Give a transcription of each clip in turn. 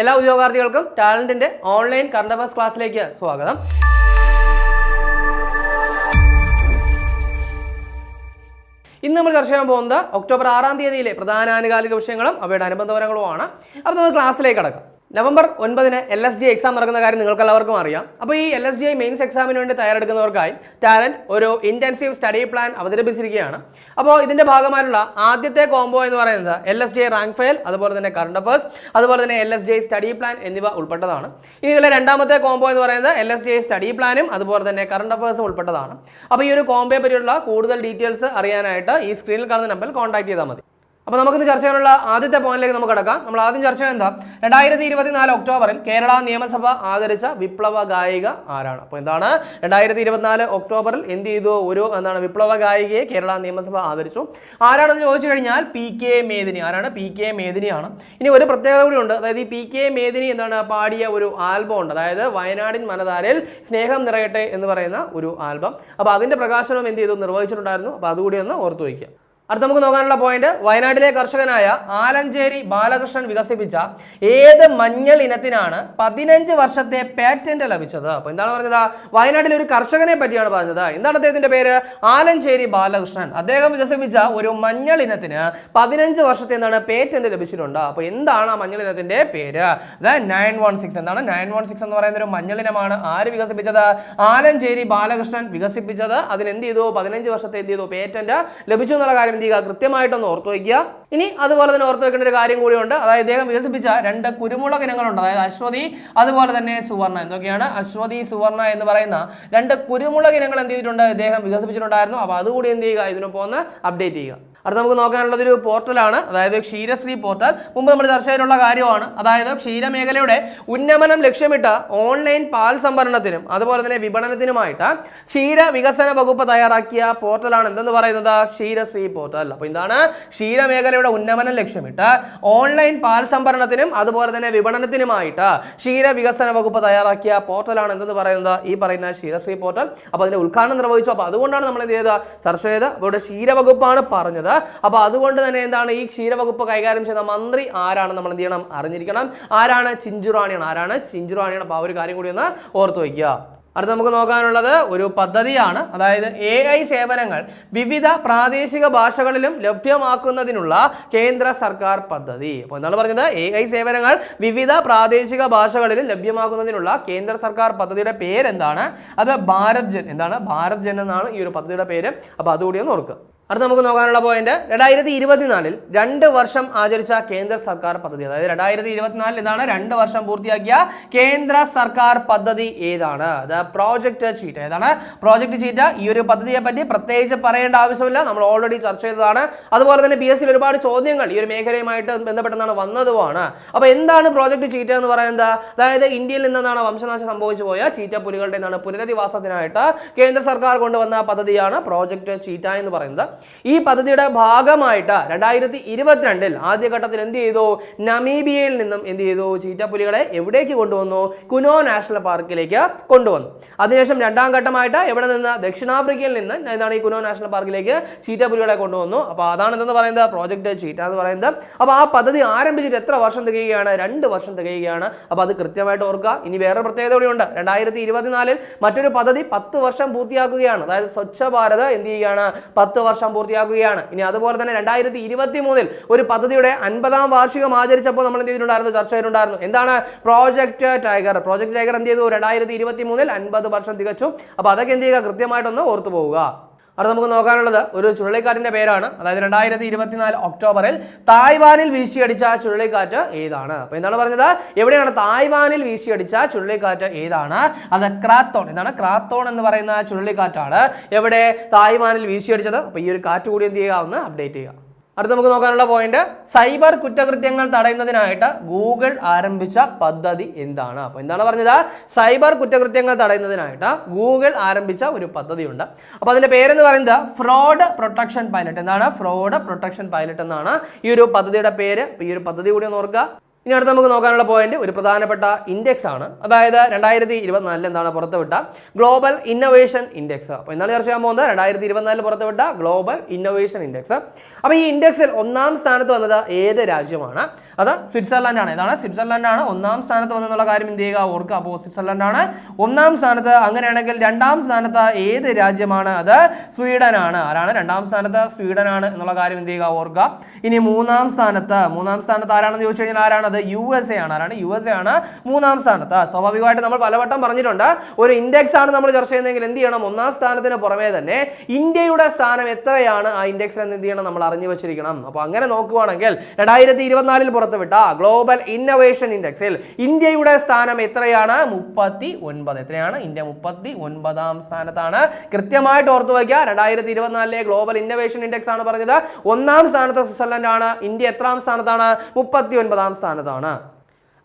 എല്ലാ ഉദ്യോഗാർത്ഥികൾക്കും ടാലന്റിന്റെ ഓൺലൈൻ കറണ്ട് അഫയേഴ്സ് ക്ലാസ്സിലേക്ക് സ്വാഗതം. ഇന്ന് നമ്മൾ ചർച്ച ചെയ്യാൻ പോകുന്നത് ഒക്ടോബർ ആറാം തീയതിയിലെ പ്രധാന ആനുകാലിക വിഷയങ്ങളും അവയുടെ അനുബന്ധപരങ്ങളുമാണ് അപ്പോൾ നമ്മൾ ക്ലാസ്സിലേക്ക് കടക്കാം. നവംബർ ഒൻപതിന് എൽ എസ് ജി എക്സാം നടക്കുന്ന കാര്യം നിങ്ങൾക്ക് എല്ലാവർക്കും അറിയാം. അപ്പോൾ ഈ എൽ എസ് ജി മെയിൻസ് എക്സാമിന് വേണ്ടി തയ്യാറെടുക്കുന്നവർക്കായി ടാലന്റ് ഒരു ഇന്റൻസീവ് സ്റ്റഡി പ്ലാൻ അവതരിപ്പിച്ചിരിക്കുകയാണ്. അപ്പോൾ ഇതിന്റെ ഭാഗമായിട്ടുള്ള ആദ്യത്തെ കോംബോ എന്ന് പറയുന്നത് L S G rank file അതുപോലെ തന്നെ കറണ്ട് അഫേഴ്സ് അതുപോലെ തന്നെ L S G study plan എന്നിവ ഉൾപ്പെട്ടതാണ്. ഇനി ഇതിലെ രണ്ടാമത്തെ കോംബോ എന്ന് പറയുന്നത് എൽ എസ് ജി സ്റ്റഡി പ്ലാനും അതുപോലെ തന്നെ കറണ്ട് അഫേഴ്സും ഉൾപ്പെട്ടതാണ്. അപ്പോൾ ഈ ഒരു കോംബോയെ പറ്റിയുള്ള കൂടുതൽ ഡീറ്റെയിൽസ് അറിയാനായിട്ട് ഈ സ്ക്രീനിൽ കാണുന്ന നമ്പറിൽ കോൺടാക്ട് ചെയ്താൽ മതി. അപ്പോൾ നമുക്കിന്ന് ചർച്ച ചെയ്യാനുള്ള ആദ്യത്തെ പോയിന്റിലേക്ക് നമുക്ക് കിടക്കാം. നമ്മൾ ആദ്യം ചർച്ച ചെയ്യുന്നത് എന്താ? രണ്ടായിരത്തി ഇരുപത്തിനാല് ഒക്ടോബറിൽ കേരള നിയമസഭ ആദരിച്ച വിപ്ലവ ഗായിക ആരാണ്? അപ്പോൾ എന്താണ്? രണ്ടായിരത്തി ഇരുപത്തിനാല് ഒക്ടോബറിൽ എന്ത് ചെയ്തു? ഒരു എന്താണ് വിപ്ലവ ഗായികയെ കേരള നിയമസഭ ആദരിച്ചു. ആരാണെന്ന് ചോദിച്ചു കഴിഞ്ഞാൽ പി കെ മേദിനി. ആരാണ്? പി കെ മേദിനിയാണ്. ഇനി ഒരു പ്രത്യേകത കൂടിയുണ്ട് അതായത് ഈ പി കെ മേദിനി എന്താണ് പാടിയ ഒരു ആൽബം ഉണ്ട്. അതായത് വയനാടിൻ മനതാരിൽ സ്നേഹം നിറയട്ടെ എന്ന് പറയുന്ന ഒരു ആൽബം. അപ്പോൾ അതിന്റെ പ്രകാശനം എന്ത് ചെയ്തു? നിർവഹിച്ചിട്ടുണ്ടായിരുന്നു. അപ്പോൾ അതുകൂടി ഒന്ന് ഓർത്തു വയ്ക്കുക. അടുത്ത നമുക്ക് നോക്കാനുള്ള പോയിന്റ് വയനാട്ടിലെ കർഷകനായ ആലഞ്ചേരി ബാലകൃഷ്ണൻ വികസിപ്പിച്ച ഏത് മഞ്ഞൾ ഇനത്തിനാണ് പതിനഞ്ച് വർഷത്തെ പാറ്റന്റ് ലഭിച്ചത്? അപ്പൊ എന്താണ് പറഞ്ഞത്? വയനാട്ടിലെ ഒരു കർഷകനെ പറ്റിയാണ് പറഞ്ഞത്. എന്താണ് അദ്ദേഹത്തിന്റെ പേര്? ആലഞ്ചേരി ബാലകൃഷ്ണൻ. അദ്ദേഹം വികസിപ്പിച്ച ഒരു മഞ്ഞൾ ഇനത്തിന് പതിനഞ്ച് വർഷത്തെ എന്താണ് പേറ്റന്റ് ലഭിച്ചിട്ടുണ്ട്. അപ്പൊ എന്താണ് ആ മഞ്ഞൾ ഇനത്തിന്റെ പേര്? നയൻ വൺ സിക്സ് എന്താണ് നയൻ വൺ സിക്സ് എന്ന് പറയുന്ന ഒരു മഞ്ഞൾ ഇനമാണ്. ആര് വികസിപ്പിച്ചത്? ആലഞ്ചേരി ബാലകൃഷ്ണൻ വികസിപ്പിച്ചത്. അതിന് എന്ത് ചെയ്തു? പതിനഞ്ച് വർഷത്തെ എന്ത് ചെയ്തു? പേറ്റന്റ് ലഭിച്ചു എന്നുള്ള കാര്യം എന്ത് ചെയ്യുക കൃത്യമായിട്ടൊന്ന് ഓർത്ത് വയ്ക്കുക. ഇനി അതുപോലെ തന്നെ ഓർത്ത് വെക്കേണ്ട ഒരു കാര്യം കൂടിയുണ്ട്. അതായത് ഇദ്ദേഹം വികസിപ്പിച്ച രണ്ട് കുരുമുളക് ഇനങ്ങളുണ്ട്. അതായത് അശ്വതി അതുപോലെ തന്നെ സുവർണ എന്തൊക്കെയാണ്? അശ്വതി സുവർണ എന്ന് പറയുന്ന രണ്ട് കുരുമുളക് ഇനങ്ങൾ എന്ത് ചെയ്തിട്ടുണ്ട്? ഇദ്ദേഹം വികസിപ്പിച്ചിട്ടുണ്ടായിരുന്നു. അപ്പോൾ അതുകൂടി എന്ത് ചെയ്യുക? ഇതിനൊപ്പം ഒന്ന് അപ്ഡേറ്റ് ചെയ്യുക. അടുത്ത നമുക്ക് നോക്കാനുള്ളത് ഒരു പോർട്ടലാണ്. അതായത് ക്ഷീരശ്രീ പോർട്ടൽ. മുമ്പ് നമ്മൾ ചർച്ച ചെയ്തിട്ടുള്ള കാര്യമാണ്. അതായത് ക്ഷീരമേഖലയുടെ ഉന്നമനം ലക്ഷ്യമിട്ട് ഓൺലൈൻ പാൽ സംഭരണത്തിനും അതുപോലെ തന്നെ വിപണനത്തിനുമായിട്ട് ക്ഷീര വികസന വകുപ്പ് തയ്യാറാക്കിയ പോർട്ടലാണ് എന്തെന്ന് പറയുന്നത്? ക്ഷീരശ്രീ പോർട്ടൽ. അപ്പോൾ ഇതാണ് ക്ഷീരമേഖലയുടെ ഉന്നമനം ലക്ഷ്യമിട്ട് ഓൺലൈൻ പാൽ സംഭരണത്തിനും അതുപോലെ തന്നെ വിപണനത്തിനുമായിട്ട് ക്ഷീര വികസന വകുപ്പ് തയ്യാറാക്കിയ പോർട്ടലാണ് എന്തെന്ന് പറയുന്നത്? ഈ പറയുന്ന ക്ഷീരശ്രീ പോർട്ടൽ. അപ്പോൾ അതിന്റെ ഉദ്ഘാടനം നിർവഹിച്ചു. അപ്പോൾ അതുകൊണ്ടാണ് നമ്മൾ എന്ത് ചെയ്തത്? ചർച്ച ചെയ്ത് അവരുടെ ക്ഷീരവകുപ്പാണ് പറഞ്ഞത്. അപ്പോൾ അതുകൊണ്ട് തന്നെ എന്താണ് ഈ ക്ഷീരവകുപ്പ് കൈകാര്യം ചെയ്യുന്ന മന്ത്രി ആരാണ് നമ്മൾ എന്ത് ചെയ്യണം? അറിഞ്ഞിരിക്കണം. ആരാണ്? ചിഞ്ചുറാണിയാണ് ആരാണ്? ചിഞ്ചുറാണിയാണ് അപ്പോൾ ആ ഒരു കാര്യം കൂടി ഒന്ന് ഓർത്ത് വയ്ക്കുക. അടുത്ത നമുക്ക് നോക്കാനുള്ളത് ഒരു പദ്ധതിയാണ്. അതായത് എ ഐ സേവനങ്ങൾ വിവിധ പ്രാദേശിക ഭാഷകളിലും ലഭ്യമാക്കുന്നതിനുള്ള കേന്ദ്ര സർക്കാർ പദ്ധതി. അപ്പോൾ എന്താണ് പറഞ്ഞത്? എ ഐ സേവനങ്ങൾ വിവിധ പ്രാദേശിക ഭാഷകളിലും ലഭ്യമാക്കുന്നതിനുള്ള കേന്ദ്ര സർക്കാർ പദ്ധതിയുടെ പേരെന്താണ്? അത് ഭാരത് ജൻ. എന്താണ്? ഭാരത് ജൻ എന്നാണ് ഈ ഒരു പദ്ധതിയുടെ പേര്. അപ്പോൾ അതുകൂടി ഒന്ന് ഓർക്കുക. അടുത്ത നമുക്ക് നോക്കാനുള്ള പോയിന്റ് രണ്ടായിരത്തി ഇരുപത്തിനാലിൽ രണ്ട് വർഷം ആചരിച്ച കേന്ദ്ര സർക്കാർ പദ്ധതി. അതായത് രണ്ടായിരത്തി ഇരുപത്തിനാലിൽ ഇതാണ് രണ്ട് വർഷം പൂർത്തിയാക്കിയ കേന്ദ്ര സർക്കാർ പദ്ധതി ഏതാണ്? അത് പ്രോജക്റ്റ് ചീറ്റ ഏതാണ്? പ്രോജക്റ്റ് ചീറ്റ ഈ ഒരു പദ്ധതിയെ പറ്റി പ്രത്യേകിച്ച് പറയേണ്ട ആവശ്യമില്ല. നമ്മൾ ഓൾറെഡി ചർച്ച ചെയ്തതാണ്. അതുപോലെ തന്നെ പി എസ് സിയിൽ ഒരുപാട് ചോദ്യങ്ങൾ ഈ ഒരു മേഖലയുമായിട്ട് ബന്ധപ്പെട്ടെന്നാണ് വന്നതുമാണ്. അപ്പോൾ എന്താണ് പ്രോജക്റ്റ് ചീറ്റ എന്ന് പറയുന്നത്? അതായത് ഇന്ത്യയിൽ നിന്നാണ് വംശനാശം സംഭവിച്ചു പോയ ചീറ്റ പുലികളുടെ എന്നാണ് പുനരധിവാസത്തിനായിട്ട് കേന്ദ്ര സർക്കാർ കൊണ്ടുവന്ന പദ്ധതിയാണ് പ്രോജക്റ്റ് ചീറ്റ എന്ന് പറയുന്നത്. ഈ പദ്ധതിയുടെ ഭാഗമായിട്ട് രണ്ടായിരത്തി ഇരുപത്തിരണ്ടിൽ ആദ്യഘട്ടത്തിൽ എന്ത് ചെയ്തു? നമീബിയയിൽ നിന്നും എന്ത് ചെയ്തു? ചീറ്റപ്പുലികളെ എവിടേക്ക് കൊണ്ടുവന്നു? കുനോ നാഷണൽ പാർക്കിലേക്ക് കൊണ്ടുവന്നു. അതിനുശേഷം രണ്ടാം ഘട്ടമായിട്ട് എവിടെ നിന്ന്? ദക്ഷിണാഫ്രിക്കയിൽ നിന്ന് എന്താണ് ഈ കുനോ നാഷണൽ പാർക്കിലേക്ക് ചീറ്റപ്പുലികളെ കൊണ്ടുവന്നു. അപ്പോൾ അതാണ് എന്തെന്ന് പറയുന്നത് പ്രോജക്റ്റ് ചീറ്റ എന്ന് പറയുന്നത്. അപ്പോൾ ആ പദ്ധതി ആരംഭിച്ചിട്ട് എത്ര വർഷം തികയുകയാണ്? രണ്ട് വർഷം തികയുകയാണ്. അപ്പോൾ അത് കൃത്യമായിട്ട് ഓർക്കുക. ഇനി വേറെ പ്രത്യേകത കൂടിയുണ്ട് രണ്ടായിരത്തി ഇരുപത്തിനാലിൽ മറ്റൊരു പദ്ധതി പത്ത് വർഷം പൂർത്തിയാക്കുകയാണ്. അതായത് സ്വച്ഛ ഭാരത് എന്ത് ചെയ്യുകയാണ്? പത്ത് വർഷം പൂർത്തിയാക്കുകയാണ്. ഇനി അതുപോലെ തന്നെ രണ്ടായിരത്തി ഇരുപത്തി മൂന്നിൽ ഒരു പദ്ധതിയുടെ അൻപതാം വാർഷികം ആചരിച്ചപ്പോൾ നമ്മൾ എന്ത് ചെയ്തിട്ടുണ്ടായിരുന്നു? ചർച്ച ചെയ്തിട്ടുണ്ടായിരുന്നു. എന്താണ്? പ്രോജക്റ്റ് ടൈഗർ പ്രോജക്ട് ടൈഗർ എന്ത് ചെയ്തു? രണ്ടായിരത്തി ഇരുപത്തി മൂന്നിൽ അൻപത് വർഷം തികച്ചു. അപ്പോൾ അതൊക്കെ എന്ത് ചെയ്യുക? കൃത്യമായിട്ടൊന്ന് ഓർത്തു പോവുക അവിടെ നമുക്ക് നോക്കാനുള്ളത് ഒരു ചുഴലിക്കാറ്റിന്റെ പേരാണ്. അതായത് രണ്ടായിരത്തി ഇരുപത്തിനാല് ഒക്ടോബറിൽ തായ്വാനിൽ വീശിയടിച്ച ചുഴലിക്കാറ്റ് ഏതാണ്? അപ്പോൾ എന്താണ് പറഞ്ഞത്? എവിടെയാണ് തായ്വാനിൽ വീശിയടിച്ച ചുഴലിക്കാറ്റ് ഏതാണ്? അത് ക്രാത്തോൺ. എന്താണ് ക്രാത്തോൺ എന്ന് പറയുന്ന ചുഴലിക്കാറ്റാണ്. എവിടെ? തായ്വാനിൽ വീശിയടിച്ചത്. അപ്പോൾ ഈ ഒരു കാറ്റ് കൂടി എന്ത് ചെയ്യുക ഒന്ന് അപ്ഡേറ്റ് ചെയ്യുക അടുത്ത നമുക്ക് നോക്കാനുള്ള പോയിന്റ് സൈബർ കുറ്റകൃത്യങ്ങൾ തടയുന്നതിനായിട്ട് ഗൂഗിൾ ആരംഭിച്ച പദ്ധതി എന്താണ്? അപ്പോൾ എന്താണ് പറഞ്ഞത്? സൈബർ കുറ്റകൃത്യങ്ങൾ തടയുന്നതിനായിട്ട് ഗൂഗിൾ ആരംഭിച്ച ഒരു പദ്ധതിയുണ്ട്. അപ്പോൾ അതിന്റെ പേരെന്ന് പറയുന്നത് ഫ്രോഡ് പ്രൊട്ടക്ഷൻ പൈലറ്റ്. എന്താണ്? ഫ്രോഡ് പ്രൊട്ടക്ഷൻ പൈലറ്റ് എന്നാണ് ഈ ഒരു പദ്ധതിയുടെ പേര്. ഈ ഒരു പദ്ധതി കൂടി ഒന്ന് ഓർക്കുക. ഇനി അടുത്ത് നമുക്ക് നോക്കാനുള്ള പോയിന്റ് ഒരു പ്രധാനപ്പെട്ട ഇൻഡെക്സ് ആണ്. അതായത് രണ്ടായിരത്തി ഇരുപത്തിനാലിൽ എന്താണ് പുറത്തുവിട്ട? ഗ്ലോബൽ ഇന്നോവേഷൻ ഇൻഡെക്സ് അപ്പോൾ എന്താണ് ചർച്ച ചെയ്യാൻ പോകുന്നത്? രണ്ടായിരത്തി ഇരുപത്തിനാലിൽ പുറത്തുവിട്ട ഗ്ലോബൽ ഇന്നോവേഷൻ ഇൻഡെക്സ് അപ്പോൾ ഈ ഇൻഡെക്സിൽ ഒന്നാം സ്ഥാനത്ത് വന്നത് ഏത് രാജ്യമാണ്? അത് സ്വിറ്റ്സർലൻഡ് ആണ്. ഇതാണ് സ്വിറ്റ്സർലൻഡ് ആണ്. ഒന്നാം സ്ഥാനത്ത് വന്നെന്നുള്ള കാര്യം എന്ത് ചെയ്യുക? ഓർക്കുക. അപ്പോൾ സ്വിറ്റ്സർലൻഡ് ആണ്. ഒന്നാം സ്ഥാനത്ത് അങ്ങനെയാണെങ്കിൽ രണ്ടാം സ്ഥാനത്ത് ഏത് രാജ്യമാണ്? അത് സ്വീഡൻ ആണ്. ആരാണ്? രണ്ടാം സ്ഥാനത്ത് സ്വീഡൻ ആണ് എന്നുള്ള കാര്യം എന്ത് ചെയ്യുക? ഓർക്കുക. ഇനി മൂന്നാം സ്ഥാനത്ത് മൂന്നാം സ്ഥാനത്ത് ആരാണെന്ന് ചോദിച്ചു കഴിഞ്ഞാൽ ആരാണ്? അത് യു എസ് എ ആണ്. ആരാണ്? യു എസ് എ ആണ് മൂന്നാം സ്ഥാനത്ത്. സ്വാഭാവികമായിട്ട് നമ്മൾ പലവട്ടം പറഞ്ഞിട്ടുണ്ട്. ഒരു ഇൻഡെക്സ് ആണ് നമ്മൾ ചർച്ച ചെയ്യുന്നതെങ്കിൽ എന്ത് ചെയ്യണം? ഒന്നാം സ്ഥാനത്തിന് പുറമേ തന്നെ ഇന്ത്യയുടെ സ്ഥാനം എത്രയാണ്? ആ ഇൻഡെക്സിൽ എന്ത് ചെയ്യണം? നമ്മൾ അറിഞ്ഞു വെച്ചിരിക്കണം. അപ്പോൾ അങ്ങനെ നോക്കുവാണെങ്കിൽ രണ്ടായിരത്തി ഇരുപത്തിനാലിൽ പുറത്തുവിട്ട ഗ്ലോബൽ ഇന്നോവേഷൻ ഇൻഡെക്സിൽ ഇന്ത്യയുടെ സ്ഥാനം എത്രയാണ്? മുപ്പത്തി ഒൻപത് എത്രയാണ്? ഇന്ത്യ മുപ്പത്തി ഒൻപതാം സ്ഥാനത്താണ്. കൃത്യമായിട്ട് ഓർത്തു വയ്ക്കുക. രണ്ടായിരത്തി ഇരുപത്തിനാലിലെ ഗ്ലോബൽ ഇന്നോവേഷൻ ഇൻഡെക്സ് ആണ് പറഞ്ഞത്. ഒന്നാം സ്ഥാനത്ത് സ്വിറ്റ്സർലൻഡ് ആണ്. ഇന്ത്യ എത്രാം സ്ഥാനത്താണ്? മുപ്പത്തി ഒൻപതാം സ്ഥാനത്താണ്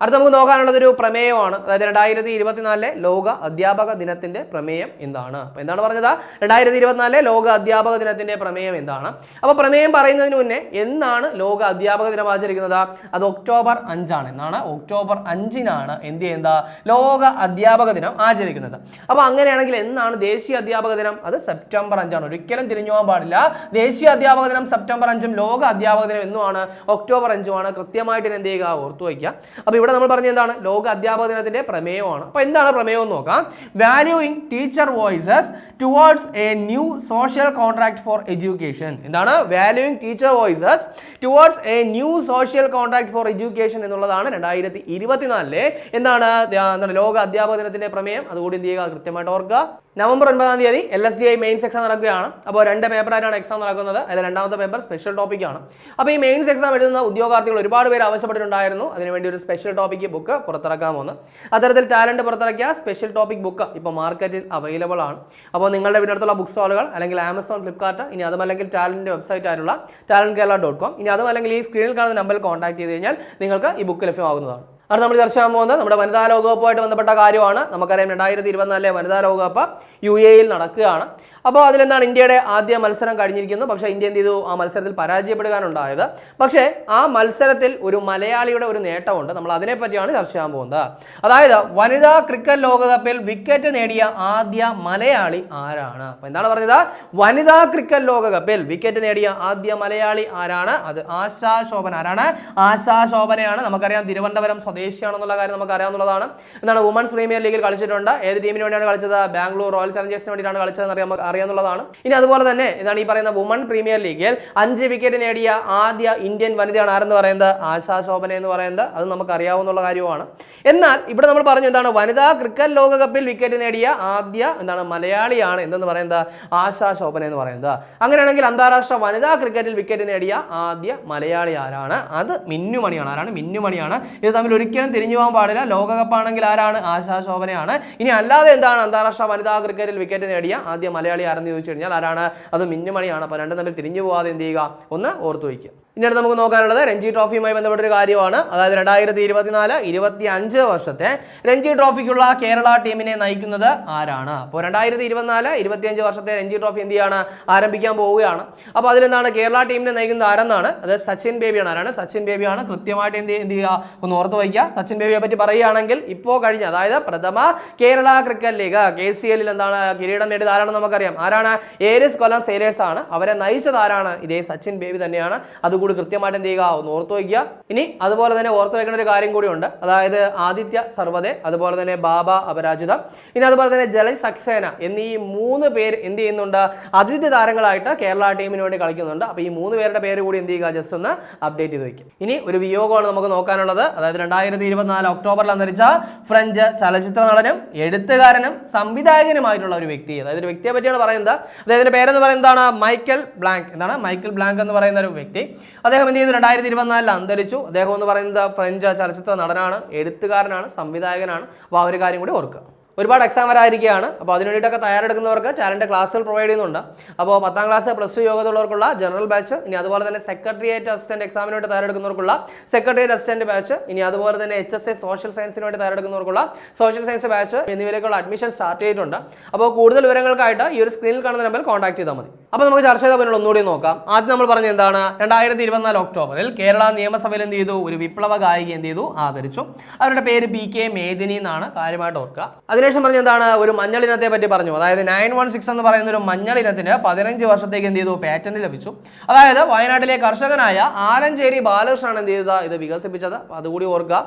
അടുത്ത നമുക്ക് നോക്കാനുള്ളത് ഒരു പ്രമേയമാണ്. അതായത് രണ്ടായിരത്തി ഇരുപത്തിനാലിലെ ലോക അധ്യാപക ദിനത്തിന്റെ പ്രമേയം എന്താണ്? അപ്പോൾ എന്താണ് പറഞ്ഞത്? രണ്ടായിരത്തി ഇരുപത്തിനാലിലെ ലോക അധ്യാപക ദിനത്തിന്റെ പ്രമേയം എന്താണ്? അപ്പോൾ പ്രമേയം പറയുന്നതിന് മുന്നേ എന്നാണ് ലോക അധ്യാപക ദിനം ആചരിക്കുന്നത്? അത് ഒക്ടോബർ അഞ്ചാണ്. എന്നാണ് ഒക്ടോബർ അഞ്ചിനാണ് എന്ത് ചെയ്യുന്നത്? ലോക അധ്യാപക ദിനം ആചരിക്കുന്നത്. അപ്പോൾ അങ്ങനെയാണെങ്കിൽ എന്നാണ് ദേശീയ അധ്യാപക ദിനം? അത് സെപ്റ്റംബർ അഞ്ചാണ്. ഒരിക്കലും തിരിഞ്ഞു പോകാൻ പാടില്ല. ദേശീയ അധ്യാപക ദിനം സെപ്റ്റംബർ അഞ്ചും ലോക അധ്യാപക ദിനം എന്നുമാണ്. ഒക്ടോബർ അഞ്ചുമാണ്. കൃത്യമായിട്ട് എന്ത് ചെയ്യുക? ഓർത്തു വയ്ക്കുക. അപ്പോൾ നമ്മൾ പറഞ്ഞ എന്താണ്? ലോക അധ്യാപക ദിനത്തിന്റെ പ്രമേയമാണ്. അപ്പോൾ എന്താണ് പ്രമേയം എന്ന് നോക്കാം. Valuing teacher voices towards a new social contract for education എന്താണ്? Valuing teacher voices towards a new social contract for education എന്നുള്ളതാണ് രണ്ടായിരത്തി ഇരുപത്തിനാലിലെ എന്താണ് എന്താണ് ലോക അധ്യാപക ദിനത്തിന്റെ പ്രമേയം. അതുകൂടി എന്ത് ചെയ്യുക? കൃത്യമായിട്ട് ഓർക്കുക. നവംബർ ഒൻപതാം തീയതി L S G I mains exam നടക്കുകയാണ്. അപ്പോൾ രണ്ട് പേപ്പറായിട്ടാണ് എക്സാം നടക്കുന്നത്. അതിൽ രണ്ടാമത്തെ പേപ്പർ സ്പെഷ്യൽ ടോപ്പിക്കാണ് അപ്പോൾ ഈ മെയിൻസ് എക്സാം എഴുതുന്ന ഉദ്യോഗാർത്ഥികൾ ഒരുപാട് പേര് ആവശ്യപ്പെട്ടിട്ടുണ്ടായിരുന്നു. അതിനുവേണ്ടി ഒരു സ്പെഷ്യൽ ടോപ്പിക് ബുക്ക് പുറത്തിറക്കാമെന്ന്. അത്തരത്തിൽ ടാലന്റ് പുറത്തിറക്കിയ സ്പെഷ്യൽ ടോപ്പിക് ബുക്ക് ഇപ്പോൾ മാർക്കറ്റിൽ അവൈലബിൾ ആണ്. അപ്പോൾ നിങ്ങളുടെ വീടിനടുത്തുള്ള ബുക്ക് സ്റ്റോളുകൾ അല്ലെങ്കിൽ ആമസോൺ ഫ്ലിപ്കാർട്ട് ഇനി അതുമല്ലെങ്കിൽ ടാലന്റ് വെബ്സൈറ്റ് ആയിട്ടുള്ള ടാലന്റ് കേരള ഡോട്ട് കോം ഇനി അതുമല്ലെങ്കിൽ ഈ സ്ക്രീനിൽ കാണുന്ന നമ്പറിൽ കോൺടാക്ട് ചെയ്ത് കഴിഞ്ഞാൽ നിങ്ങൾക്ക് ഈ ബുക്ക് ലഭ്യമാകുന്നതാണ്. അടുത്ത നമ്മൾ ചർച്ച ചെയ്യാൻ പോകുന്നത് നമ്മുടെ വനിതാ ലോകകപ്പുമായിട്ട് ബന്ധപ്പെട്ട കാര്യമാണ്. നമുക്കറിയാം രണ്ടായിരത്തി ഇരുപത്തിനാലിലെ വനിതാ ലോകകപ്പ് യു എയിൽ നടക്കുകയാണ്. അപ്പോൾ അതിലെന്താണ് ഇന്ത്യയുടെ ആദ്യ മത്സരം കഴിഞ്ഞിരിക്കുന്നു. പക്ഷേ ഇന്ത്യ എന്ത് ചെയ്തു? ആ മത്സരത്തിൽ പരാജയപ്പെടുകയാണുണ്ടായത് പക്ഷേ ആ മത്സരത്തിൽ ഒരു മലയാളിയുടെ ഒരു നേട്ടമുണ്ട്. നമ്മൾ അതിനെപ്പറ്റിയാണ് ചർച്ച ചെയ്യാൻ പോകുന്നത്. അതായത് വനിതാ ക്രിക്കറ്റ് ലോകകപ്പിൽ വിക്കറ്റ് നേടിയ ആദ്യ മലയാളി ആരാണ്? അപ്പോൾ എന്താണ് പറഞ്ഞത്? വനിതാ ക്രിക്കറ്റ് ലോകകപ്പിൽ വിക്കറ്റ് നേടിയ ആദ്യ മലയാളി ആരാണ്? അത് ആശാ ശോഭന ആരാണ്? ആശാ ശോഭനയാണ്. നമുക്കറിയാം തിരുവനന്തപുരം സ്വദേശിയാണെന്നുള്ള കാര്യം നമുക്ക് അറിയാവുന്നതാണ് എന്താണ് വുമൺസ് പ്രീമിയർ ലീഗിൽ കളിച്ചിട്ടുണ്ട്. ഏത് ടീമിന് വേണ്ടിയാണ് കളിച്ചത്? ബാംഗ്ലൂർ റോയൽ ചലഞ്ചേഴ്സിന് വേണ്ടിയിട്ടാണ് കളിച്ചതെന്ന് അറിയാൻ അറിയാവുന്നതാണ് ഇനി അതുപോലെ തന്നെ ഇതാണ് ഈ പറയുന്ന വുമൺ പ്രീമിയർ ലീഗിൽ അഞ്ച് വിക്കറ്റ് നേടിയ ആദ്യ ഇന്ത്യൻ വനിതയാണ് ആരെന്ന് പറയുന്നത്? ആശാ ശോഭന എന്ന് പറയുന്നത്. അത് നമുക്ക് അറിയാവുന്ന കാര്യമാണ് എന്നാൽ ഇവിടെ നമ്മൾ പറഞ്ഞു എന്താണ്? വനിതാ ക്രിക്കറ്റ് ലോകകപ്പിൽ വിക്കറ്റ് നേടിയ ആദ്യ എന്താണ് മലയാളിയാണ് എന്തെന്ന് പറയുന്നത്? ആശാ ശോഭന എന്ന് പറയുന്നത്. അങ്ങനെയാണെങ്കിൽ അന്താരാഷ്ട്ര വനിതാ ക്രിക്കറ്റിൽ വിക്കറ്റ് നേടിയ ആദ്യ മലയാളി ആരാണ്? അത് മിന്നുമണിയാണ് ആരാണ്? മിന്നുമണിയാണ് ഇത് തമ്മിൽ ഒരിക്കലും തിരിഞ്ഞു പോകാൻ പാടില്ല. ലോകകപ്പാണെങ്കിൽ ആരാണ്? ആശാ ശോഭനയാണ്. ഇനി അല്ലാതെ എന്താണ് അന്താരാഷ്ട്ര വനിതാ ക്രിക്കറ്റിൽ വിക്കറ്റ് നേടിയ ആദ്യ മലയാളി ആരെന്ന് ചോദിച്ചു കഴിഞ്ഞാൽ ആരാണ്? അത് മിന്നുമണിയാണ്. അപ്പോൾ രണ്ടും തമ്മിൽ തിരിഞ്ഞു പോകാതെ എന്ത് ചെയ്യുക? ഒന്ന് ഓർത്തു വയ്ക്കുക. ഇനി അടുത്ത് നമുക്ക് നോക്കാനുള്ളത് രഞ്ജി ട്രോഫിയുമായി ബന്ധപ്പെട്ട ഒരു കാര്യമാണ്. അതായത് രണ്ടായിരത്തി ഇരുപത്തിനാല് ഇരുപത്തി അഞ്ച് വർഷത്തെ രഞ്ജി ട്രോഫിക്കുള്ള കേരള ടീമിനെ നയിക്കുന്നത് ആരാണ്? അപ്പോൾ രണ്ടായിരത്തി ഇരുപത്തിനാല് ഇരുപത്തിയഞ്ച് വർഷത്തെ രഞ്ജി ട്രോഫി എന്ത് ചെയ്യാണ്? ആരംഭിക്കാൻ പോവുകയാണ്. അപ്പോൾ അതിലെന്താണ്? കേരള ടീമിനെ നയിക്കുന്നത് ആരെന്നാണ്? അത് സച്ചിൻ ബേബിയാണ്. ആരാണ്? സച്ചിൻ ബേബിയാണ്. കൃത്യമായിട്ട് എന്ത് എന്ത് ചെയ്യുക? ഒന്ന് ഓർത്ത് വയ്ക്കുക. സച്ചിൻ ബേബിയെ പറ്റി പറയുകയാണെങ്കിൽ ഇപ്പോൾ കഴിഞ്ഞ അതായത് പ്രഥമ Kerala cricket league K C എല്ലിൽ എന്താണ് കിരീടം നേടിയത് ആരാണെന്ന് നമുക്കറിയാം. ആരാണ്? ഏരിയസ് കൊല്ലം സേലേഴ്സ് ആണ്. അവരെ നയിച്ചത് ആരാണ്? ഇതേ സച്ചിൻ ബേബി തന്നെയാണ്. അതുകൂടി കൃത്യമായിട്ട് എന്ത് ചെയ്യുക? ഒന്ന് ഓർത്ത് വയ്ക്കുക. ഇനി അതുപോലെ തന്നെ ഓർത്ത് വയ്ക്കേണ്ട ഒരു കാര്യം കൂടിയുണ്ട്. അതായത് ആദിത്യ സർവദേ അതുപോലെ തന്നെ ബാബ അപരാജിത. ഇനി അതുപോലെ തന്നെ ജലൈ സക്സേന എന്നീ മൂന്ന് പേര് എന്ത് ചെയ്യുന്നുണ്ട്? അതിഥി താരങ്ങളായിട്ട് കേരള ടീമിന് വേണ്ടി കളിക്കുന്നുണ്ട്. അപ്പോൾ ഈ മൂന്ന് പേരുടെ പേര് കൂടി എന്ത് ചെയ്യുക? ജസ്റ്റ് ഒന്ന് അപ്ഡേറ്റ് ചെയ്ത് വയ്ക്കും. ഇനി ഒരു വിയോഗമാണ് നമുക്ക് നോക്കാനുള്ളത്. അതായത് രണ്ടായിരത്തി ഇരുപത്തിനാല് ഒക്ടോബറിൽ അന്തരിച്ച ഫ്രഞ്ച് ചലച്ചിത്ര നടനും എഴുത്തുകാരനും സംവിധായകനുമായിട്ടുള്ള ഒരു വ്യക്തി. അതായത് ഒരു വ്യക്തിയെ പറ്റിയാണ് പറയുന്നത്. അതായത് പേരെന്ന് പറയുന്നതാണ് മൈക്കൽ ബ്ലാങ്ക്. എന്താണ്? മൈക്കൽ ബ്ലാങ്ക് എന്ന് പറയുന്ന ഒരു വ്യക്തി. അദ്ദേഹം എന്ത് ചെയ്തു? രണ്ടായിരത്തി ഇരുപത്തിനാലിൽ അന്തരിച്ചു. അദ്ദേഹം എന്ന് പറയുന്നത് ഫ്രഞ്ച് ചലച്ചിത്ര നടനാണ് എഴുത്തുകാരനാണ് സംവിധായകനാണ്. അപ്പോൾ ആ ഒരു കാര്യം കൂടി ഓർക്കുക. ഒരുപാട് എക്സാം വരാതിരിക്കുകയാണ് അപ്പോൾ അതിനു വേണ്ടിയിട്ടൊക്കെ തയ്യാറെടുക്കുന്നവർക്ക് ടാലന്റ് ക്ലാസ്സുകൾ പ്രൊവൈഡ് ചെയ്യുന്നുണ്ട്. അപ്പോൾ പത്താം ക്ലാസ് പ്ലസ് ടു യോഗ്യതയുള്ളവർക്കുള്ള ജനറൽ ബാച്ച് ഇനി അതുപോലെ തന്നെ സെക്രട്ടറിയേറ്റ് അസിസ്റ്റന്റ് എക്സാമിന് വേണ്ടി തയ്യാറെടുക്കുന്നവർക്കുള്ള സെക്രട്ടറിയേറ്റ് അസിസ്റ്റന്റ് ബാച്ച് ഇനി അതുപോലെ തന്നെ എച്ച് എസ് എ സോഷ്യൽ സയൻസിന് വേണ്ടി തയ്യാറെടുക്കുന്നവർക്കുള്ള സോഷ്യൽ സയൻസ് ബാച്ച് എന്നിവയിലേക്കുള്ള അഡ്മിഷൻ സ്റ്റാർട്ട് ചെയ്തിട്ടുണ്ട്. അപ്പോൾ കൂടുതൽ വിവരങ്ങൾക്കായിട്ട് ഈ ഒരു സ്ക്രീനിൽ കാണുന്ന നമ്പറിൽ കോൺടാക്ട് ചെയ്താൽ മതി. അപ്പോൾ നമുക്ക് ചർച്ച ചെയ്ത പിന്നീട് ഒന്നുകൂടി നോക്കാം. ആദ്യം നമ്മൾ പറഞ്ഞത് എന്താണ്? രണ്ടായിരത്തി ഇരുപത്തിനാല് ഒക്ടോബറിൽ കേരള നിയമസഭയിൽ എന്ത് ചെയ്തു? ഒരു വിപ്ലവ ഗായിക എന്ത് ചെയ്തു? ആദരിച്ചു. അവരുടെ പേര് പി കെ മേദിനി എന്നാണ്. കാര്യമായിട്ട് ഓർക്കുക. അതിനുശേഷം പറഞ്ഞ എന്താണ്? ഒരു മഞ്ഞൾ ഇനത്തെ പറ്റി പറഞ്ഞു. അതായത് നയൻ വൺ സിക്സ് എന്ന് പറയുന്ന ഒരു മഞ്ഞൾ ഇനത്തിന് പതിനഞ്ച് വർഷത്തേക്ക് എന്ത് ചെയ്തു? പാറ്റന്റ് ലഭിച്ചു. അതായത് വയനാട്ടിലെ കർഷകനായ ആലഞ്ചേരി ബാലകൃഷ്ണൻ എന്ത് ചെയ്തത്? ഇത് വികസിപ്പിച്ചത്. അതുകൂടി ഓർക്കുക.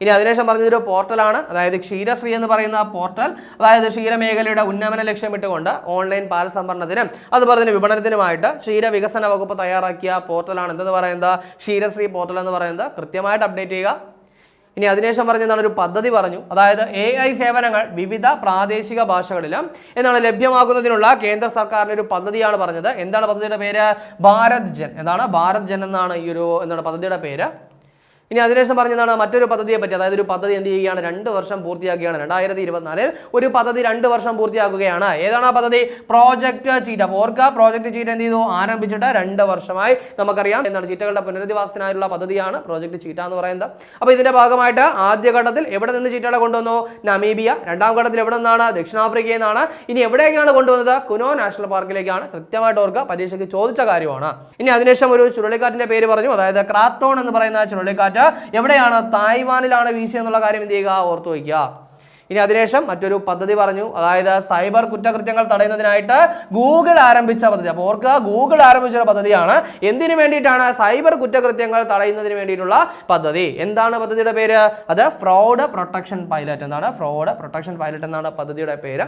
ഇനി അതിനുശേഷം പറഞ്ഞതൊരു പോർട്ടലാണ്. അതായത് ക്ഷീരശ്രീ എന്ന് പറയുന്ന പോർട്ടൽ. അതായത് ക്ഷീരമേഖലയുടെ ഉന്നമന ലക്ഷ്യമിട്ടുകൊണ്ട് ഓൺലൈൻ പാൽ സംഭരണത്തിനും അതുപോലെ തന്നെ വിപണനത്തിനുമായിട്ട് ക്ഷീര വികസന വകുപ്പ് തയ്യാറാക്കിയ പോർട്ടലാണ് എന്തെന്ന് പറയുന്നത്? ക്ഷീരശ്രീ പോർട്ടൽ എന്ന് പറയുന്നത്. കൃത്യമായിട്ട് അപ്ഡേറ്റ് ചെയ്യുക. ഇനി അതിനുശേഷം പറഞ്ഞ എന്നാണ് ഒരു പദ്ധതി പറഞ്ഞു. അതായത് എ ഐ സേവനങ്ങൾ വിവിധ പ്രാദേശിക ഭാഷകളിലും എന്നാണ് ലഭ്യമാക്കുന്നതിനുള്ള കേന്ദ്ര സർക്കാരിന്റെ ഒരു പദ്ധതിയാണ് പറഞ്ഞത്. എന്താണ് പദ്ധതിയുടെ പേര്? ഭാരത് ജൻ. എന്താണ്? ഭാരത് ജൻ എന്നാണ് ഈ ഒരു എന്താണ് പദ്ധതിയുടെ പേര്? ഇനി അതിനുശേഷം പറഞ്ഞതാണ് മറ്റൊരു പദ്ധതിയെ പറ്റി. അതായത് ഒരു പദ്ധതി എന്ത് ചെയ്യുകയാണ്? രണ്ട് വർഷം പൂർത്തിയാക്കുകയാണ്. രണ്ടായിരത്തി ഇരുപത്തിനാലിൽ ഒരു പദ്ധതി രണ്ട് വർഷം പൂർത്തിയാക്കുകയാണ്. ഏതാണ് ആ പദ്ധതി? പ്രോജക്റ്റ് ചീറ്റ ഓർക്ക പ്രോജക്റ്റ് ചീറ്റ എന്ത് ചെയ്തു? ആരംഭിച്ചിട്ട് രണ്ട് വർഷമായി നമുക്കറിയാം. എന്താണ്? ചീറ്റകളുടെ പുനരധിവാസത്തിനായുള്ള പദ്ധതിയാണ് പ്രോജക്റ്റ് ചീറ്റ എന്ന് പറയുന്നത്. അപ്പോൾ ഇതിന്റെ ഭാഗമായിട്ട് ആദ്യഘട്ടത്തിൽ എവിടെ നിന്ന് ചീറ്റകളെ കൊണ്ടുവന്നു? നമീബിയ രണ്ടാം ഘട്ടത്തിൽ എവിടെ നിന്നാണ്? ദക്ഷിണാഫ്രിക്കയിൽ നിന്നാണ്. ഇനി എവിടേക്കാണ് കൊണ്ടുവന്നത്? കുനോ നാഷണൽ പാർക്കിലേക്കാണ് കൃത്യമായിട്ട് ഓർക്കുക പരീക്ഷയ്ക്ക് ചോദിച്ച കാര്യമാണ്. ഇനി അതിനുശേഷം ഒരു ചുഴലിക്കാറ്റിന്റെ പേര് പറഞ്ഞു. അതായത് ക്രാത്തോൺ എന്ന് പറയുന്ന ചുഴലിക്കാറ്റ് എവിടെയാണ്? തായ്വാനിലാണ് വീശിയെന്നുള്ള കാര്യം എന്ത് ചെയ്യുക? ഓർത്തു വയ്ക്കുക. ഇനി അതിനുശേഷം മറ്റൊരു പദ്ധതി പറഞ്ഞു. അതായത് സൈബർ കുറ്റകൃത്യങ്ങൾ തടയുന്നതിനായിട്ട് ഗൂഗിൾ ആരംഭിച്ച പദ്ധതി. അപ്പോൾ ഓർക്കുക ഗൂഗിൾ ആരംഭിച്ച ഒരു പദ്ധതിയാണ്. എന്തിനു വേണ്ടിയിട്ടാണ് സൈബർ കുറ്റകൃത്യങ്ങൾ തടയുന്നതിന് വേണ്ടിയിട്ടുള്ള പദ്ധതി? എന്താണ് പദ്ധതിയുടെ പേര്? അത് ഫ്രോഡ് പ്രൊട്ടക്ഷൻ പൈലറ്റ് എന്നാണ്. ഫ്രോഡ് പ്രൊട്ടക്ഷൻ പൈലറ്റ് എന്നാണ് പദ്ധതിയുടെ പേര്.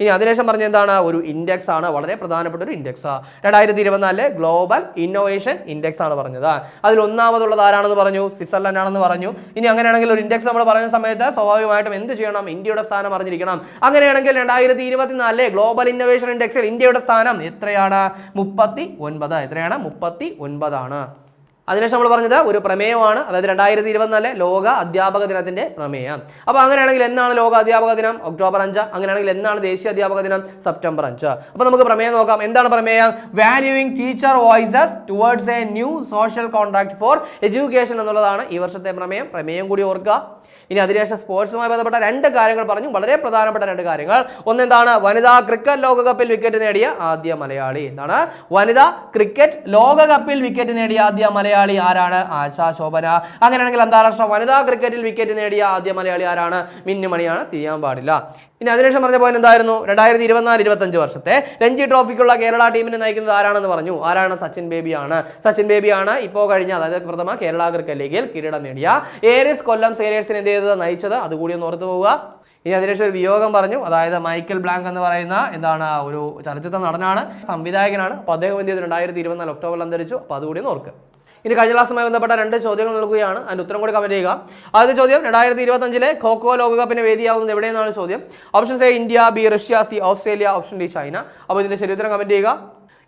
ഇനി അതിനുശേഷം പറഞ്ഞ എന്താണ്? ഒരു ഇൻഡെക്സ് ആണ്. വളരെ പ്രധാനപ്പെട്ട ഒരു ഇൻഡെക്സ് രണ്ടായിരത്തി ഇരുപത്തിനാലിലെ ഗ്ലോബൽ ഇന്നോവേഷൻ ഇൻഡെക്സ് ആണ് പറഞ്ഞത്. അതിൽ ഒന്നാമതുള്ളത് ആരാണെന്ന് പറഞ്ഞു? സ്വിറ്റ്സർലൻഡ് ആണെന്ന് പറഞ്ഞു. ഇനി അങ്ങനെയാണെങ്കിൽ ഒരു ഇൻഡെക്സ് നമ്മൾ പറയുന്ന സമയത്ത് സ്വാഭാവികമായിട്ടും എന്ത് ചെയ്യണം? ഇന്ത്യയുടെ സ്ഥാനം അറിഞ്ഞിരിക്കണം. അങ്ങനെയാണെങ്കിൽ രണ്ടായിരത്തി ഇരുപത്തിനാലിലെ ഗ്ലോബൽ ഇന്നോവേഷൻ ഇൻഡെക്സിൽ ഇന്ത്യയുടെ സ്ഥാനം എത്രയാണ്? മുപ്പത്തി ഒൻപത് എത്രയാണ്? മുപ്പത്തി ഒൻപതാണ് അതിനുശേഷം നമ്മൾ പറഞ്ഞത് ഒരു പ്രമേയമാണ് അതായത് രണ്ടായിരത്തി ഇരുപത്തിനാല് ലോക അധ്യാപക ദിനത്തിന്റെ പ്രമേയം. അപ്പോൾ അങ്ങനെയാണെങ്കിൽ എന്നാണ് ലോക അധ്യാപക ദിനം? ഒക്ടോബർ അഞ്ച്. അങ്ങനെയാണെങ്കിൽ എന്നാണ് ദേശീയ അധ്യാപക ദിനം? സെപ്റ്റംബർ അഞ്ച്. അപ്പോൾ നമുക്ക് പ്രമേയം നോക്കാം. എന്താണ് പ്രമേയം? Valuing teacher voices towards a new social contract for education എന്നുള്ളതാണ് ഈ വർഷത്തെ പ്രമേയം. പ്രമേയം കൂടി ഓർക്കുക. ഇനി അതിനുശേഷം സ്പോർട്സുമായി ബന്ധപ്പെട്ട രണ്ട് കാര്യങ്ങൾ പറഞ്ഞു. വളരെ പ്രധാനപ്പെട്ട രണ്ട് കാര്യങ്ങൾ. ഒന്നെന്താണ്? വനിതാ ക്രിക്കറ്റ് ലോകകപ്പിൽ വിക്കറ്റ് നേടിയ ആദ്യ മലയാളി. എന്താണ്? വനിതാ ക്രിക്കറ്റ് ലോകകപ്പിൽ വിക്കറ്റ് നേടിയ ആദ്യ മലയാളി ആരാണ്? ആശാ ശോഭന. അങ്ങനെയാണെങ്കിൽ അന്താരാഷ്ട്ര വനിതാ ക്രിക്കറ്റിൽ വിക്കറ്റ് നേടിയ ആദ്യ മലയാളി ആരാണ്? മിന്നുമണിയാണ്. തിരിയാൻ പാടില്ല. ഇനി അതിനുശേഷം പറഞ്ഞ പോയിന്റ് എന്തായിരുന്നു? രണ്ടായിരത്തി ഇരുപത്തിനാല് ഇരുപത്തഞ്ച് വർഷത്തെ രഞ്ജി ട്രോഫിക്കുള്ള കേരള ടീമിനെ നയിക്കുന്നത് ആരാണെന്ന് പറഞ്ഞു? ആരാണ് സച്ചിൻ ബേബിയാണ്? സച്ചിൻ ബേബിയാണ് ഇപ്പോൾ കഴിഞ്ഞ അതായത് പ്രഥമ കേരള ക്രിക്കറ്റ് ലീഗിൽ കിരീടം നേടിയ ഏരിയസ് കൊല്ലം സേലേഴ്സിന് എന്ത് ചെയ്തത്? നയിച്ചത്. അതുകൂടി ഒന്ന് ഓർത്തു പോവുക. ഇനി അതിനുശേഷം ഒരു വിയോഗം പറഞ്ഞു. അതായത് മൈക്കൽ ബ്ലാങ്ക് എന്ന് പറയുന്ന എന്താണ് ഒരു ചലച്ചിത്ര നടനാണ് സംവിധായകനാണ്. അപ്പോൾ അദ്ദേഹം എന്ത് ചെയ്തു? രണ്ടായിരത്തി ഇരുപത്തിനാല് ഒക്ടോബറിൽ അന്തരിച്ചു. അപ്പോൾ അതുകൂടി ഒന്ന് ഓർക്കുക. ഇനി കഴിഞ്ഞ ക്ലാസ്സുമായി ബന്ധപ്പെട്ട രണ്ട് ചോദ്യങ്ങൾ നൽകുകയാണ്. അതിന് ഉത്തരം കൂടി കമന്റ് ചെയ്യുക. ആദ്യ ചോദ്യം രണ്ടായിരത്തി ഇരുപത്തഞ്ചിലെ ഖോഖോ ലോകകപ്പിന് വേദിയാവുന്നത് എവിടെയെന്നാണ് ചോദ്യം. Option A India B Russia C Australia option D China. അപ്പോൾ ഇതിന്റെ ശരി ഉത്തരം കമന്റ് ചെയ്യുക.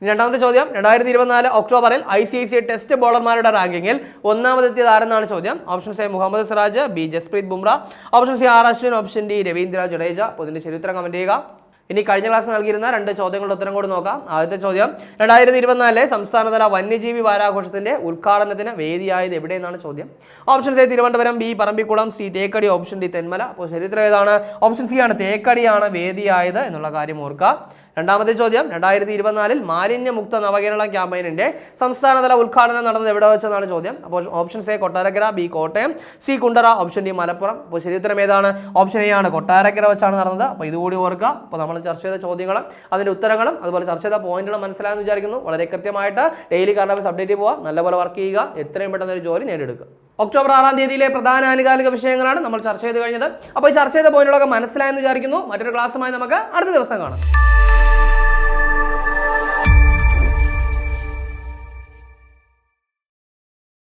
രണ്ടാമത്തെ ചോദ്യം രണ്ടായിരത്തി ഇരുപത്തിനാല് ഒക്ടോബറിൽ I C I C test ബോളർമാരുടെ റാങ്കിങ്ങിൽ ഒന്നാമതെത്തിയത് ആരെന്നാണ് ചോദ്യം. Option A Muhammad Siraj B Jasprit Bumrah. Option C R Ashwin option D Ravindra Jadeja. അപ്പോൾ ഇതിന്റെ ശരി ഉത്തരം കമന്റ് ചെയ്യുക. ഇനി കഴിഞ്ഞ ക്ലാസ് നൽകിയിരുന്ന രണ്ട് ചോദ്യങ്ങളുടെ ഉത്തരം കൂടി നോക്കാം. ആദ്യത്തെ ചോദ്യം രണ്ടായിരത്തി ഇരുപത്തിനാലിലെ സംസ്ഥാനതല വന്യജീവി വാരാഘോഷത്തിന്റെ ഉദ്ഘാടനത്തിന് വേദിയായത് എവിടെയെന്നാണ് ചോദ്യം? Option C Thiruvananthapuram B Parambikulam C Thekkady option D Thenmala. അപ്പോൾ ചരിത്രം ഏതാണ്? ഓപ്ഷൻ സി ആണ് തേക്കടിയാണ് വേദിയായത് എന്നുള്ള കാര്യം ഓർക്കുക. രണ്ടാമത്തെ ചോദ്യം രണ്ടായിരത്തി ഇരുപത്തിനാലിൽ മാലിന്യമുക്ത നവകേരള ക്യാമ്പയിനിന്റെ സംസ്ഥാനതല ഉദ്ഘാടനം നടന്നത് എവിടെ വെച്ചെന്നാണ് ചോദ്യം. അപ്പോൾ option A Kottarakkara B Kottayam C Kundara option D Malappuram. അപ്പോൾ ശരിയുത്തരം ഏതാണ്? ഓപ്ഷൻ എ ആണ്. കൊട്ടാരക്കര വെച്ചാണ് നടന്നത്. അപ്പോൾ ഇതുകൂടി ഓർക്കുക. അപ്പോൾ നമ്മൾ ചർച്ച ചെയ്ത ചോദ്യങ്ങളും അതിന്റെ ഉത്തരങ്ങളും അതുപോലെ ചർച്ച ചെയ്ത പോയിന്റുകളും മനസ്സിലായെന്ന് വിചാരിക്കുന്നു. വളരെ കൃത്യമായിട്ട് ഡെയിലി കറണ്ട് അപ്ഡേറ്റ് പോവുക നല്ലപോലെ വർക്ക് ചെയ്യുക. എത്രയും പെട്ടെന്ന് ഒരു ജോലി നേടിയെടുക്കുക. ഒക്ടോബർ ആറാം തീയതിയിലെ പ്രധാന ആനുകാലിക വിഷയങ്ങളാണ് നമ്മൾ ചർച്ച ചെയ്ത് കഴിഞ്ഞത്. അപ്പോൾ ഈ ചർച്ച ചെയ്ത പോയിന്റുകളൊക്കെ മനസ്സിലായെന്ന് വിചാരിക്കുന്നു. മറ്റൊരു ക്ലാസ്സുമായി നമുക്ക് അടുത്ത ദിവസം കാണാം.